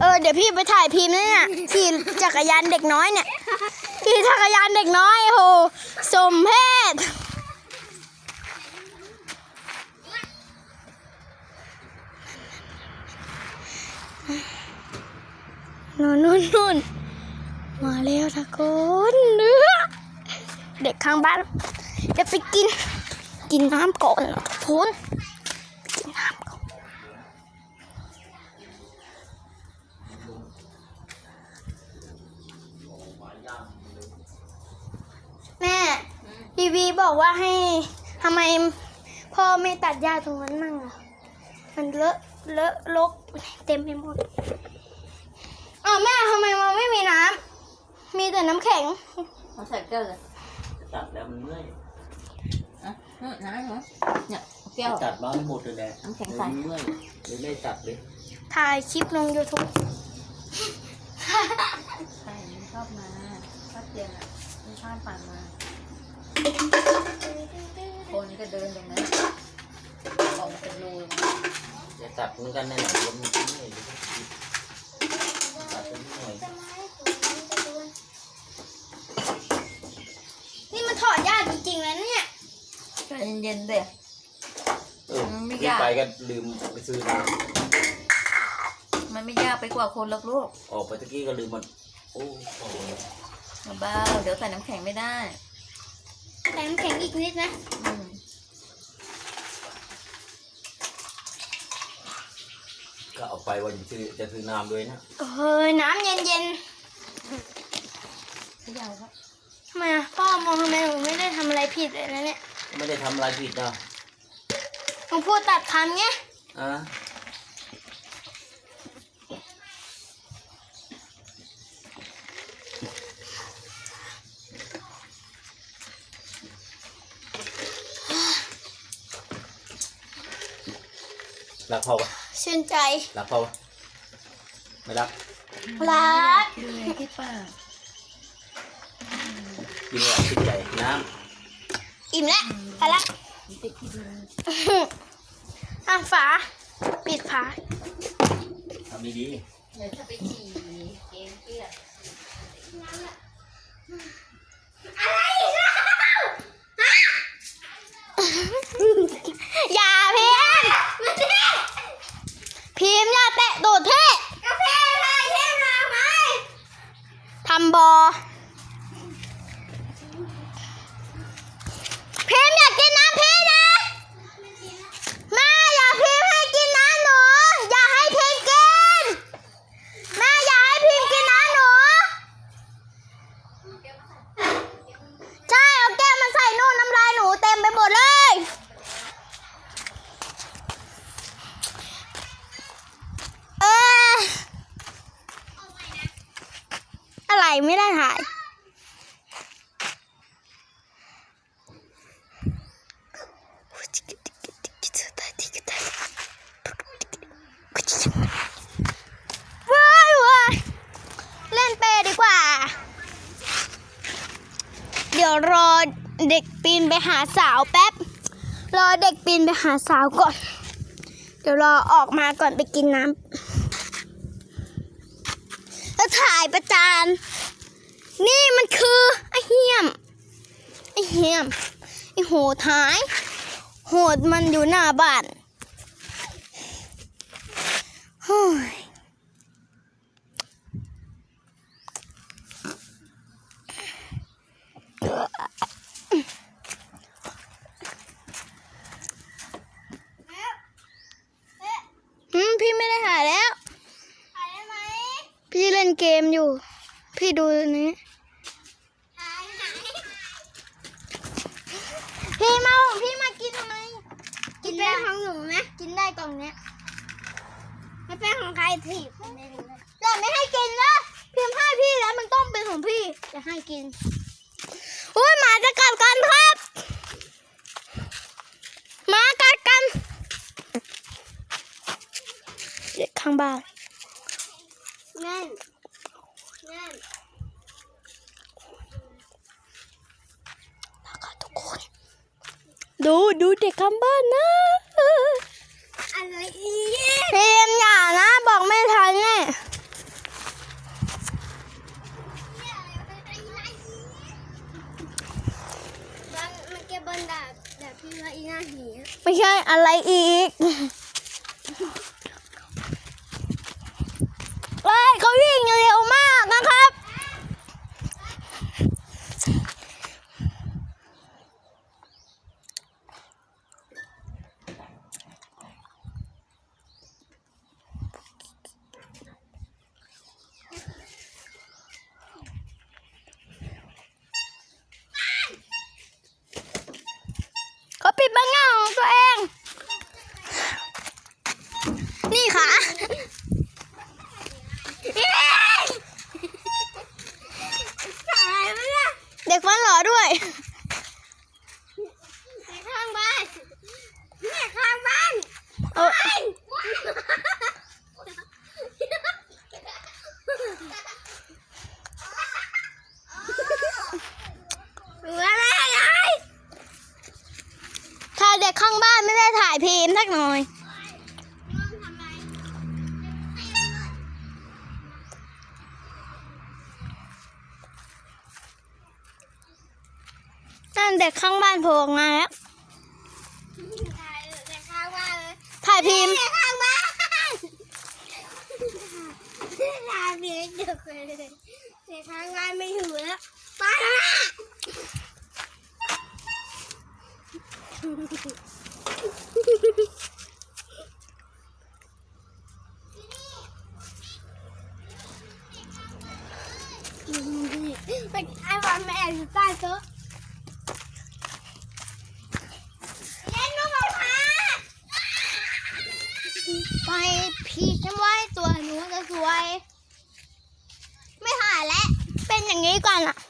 เออเดี๋ยวพี่ไปถ่ายพิมพ์นี่เนี่ยขี่จักรยานเด็กน้อยเนี่ยขี่จักรยานเด็กน้อยโหสมเพศนู่นนู่นนู่นมาแล้วทุกคนเนื้อเด็กข้างบ้านเดี๋ยวไปกิน กินน้ำก่อนนะทุกคนกินน้ำก่อน แม่ทีวี บอกว่าให้ทำไมพ่อไม่ตัดหญ้าตรงนั้นมั่งอะ มันเลอะเลอะลกเต็มไปหมดอ้าวแม่ทำไมมันไม่มีน้ำมีแต่น้ำแข็งมาใส่แก้วเลยตัดแล้วมันเมื่อยอะอืมน้ำเหรอเนี่ยแก้ว ตัดมาให้หมดเลยแหละน้ำแข็งใสมันเมื่อยเลยไม่ตัดเลยถ่ายคลิปลง YouTube ใช่ไม่ชอบมาชอบเตียงอะไม่ชอบปั่นมา คนก็เดินตรงนั้นออกมาเป็นรูเลยจะตัดเหมือนกันนั่นแหละแล้วมันเมื่อยเลยตัดไปนิดหน่อยนี่มันถอดยากจริงๆนะเนี่ย ใจเย็นๆเดี๋ยวเออมันไม่รีบยาก ไปก็ลืมไปซื้อน้มันไม่ยากไปกว่าคนหรอกลูกำออกไปตะกี้ก็ลืมมันโอ้โห เบาๆเดี๋ยวใส่น้ำแข็งไม่ได้ แต่น้ำแข็งอีกนิดนะอืมก็เอาไปวันซื้อจะซื้อน้ำด้วยนะเฮ้ยน้ำเย็นเขย่าครับๆทำไมอะพ่อมองทำไมหนูไม่ได้ทำอะไรผิดเลยนะเนี่ยไม่ได้ทำอะไรผิดนะหนูพูดตัดคำไงอะ รักพ่อปะชื่นใจ รักพ่อปะไม่รัก รักดูไงที่ป้ากินอะไรกินใหญ่น้อิ่มแล้วไปละติดที่ดินอะฝา ปิดฝาำทำดีเดี๋ยวจะไปฉี่เกมเกลียดอย่าพิม พ์พิมพ์อย่าแตะตูดพี่กาแฟอะไรเท่มาไหมทำบอพิมพ์อย่ากินน้ำพี่นะ แม่อย่าพิมพ์ให้กินน้ำหนู อย่าให้พิมพ์กิน แม่อย่าให้พิมพ์กินน้ำหนู ใช่เอาแก้วมาใส่นู่นน้ำลายหนูเต็มไปหมดเลย เอออะไรไม่ได้ถ่าย ว้ายว้ายเล่นเปดีกว่า เดี๋ยวรอเด็กปีนไปหาสาวแป๊บ รอเด็กปีนไปหาสาวก่อน เดี๋ยวรอออกมาก่อนไปกินน้ำแล้วถ่ายประจานนี่มันคือไอเหี้ยมไอเหี้ยมไอโหดหาย โหดมันอยู่หน้าบ้านเฮ้ย อืมพี่ไม่ได้ถ่ายแล้วถ่ายได้ไหม พี่ เล่นเกมอยู่ พี่ดูนี้ พี่มาพี่มากินทำไมกินแป้งของหนูไหมกินได้กล่องเนี้ยไม่แป้งของใครถีบแต่ไม่ให้กินนะพิมพ์ให้พี่แล้วมันต้องเป็นของพี่จะให้กินอุ้ยหมาจะกัดกันครับหมากัดกันเด็กข้างบ้านแน่นแนะคะทุกคน ดูดูเด็กข้างบ้านนะอะไรอีกเตรียมอย่านะ บอกไม่ทันแน่มันเก็บบนดาบดาบพี่ว่น่าหีไม่ใช่อะไรอีก นั่นเด็กข้างบ้านโผล่มาแล้วเด็กข้างบ้านเลยถ่ายพิมพ์ข้างบ้านลาเบียด็กเลยเด็กข้างบ้านไม่อยู่แล้วไปละ ไปไอ้วันแม่อยู่ใต้โต๊ะ เล่นลูกเอาพา ไปพีชไว้ ตัวห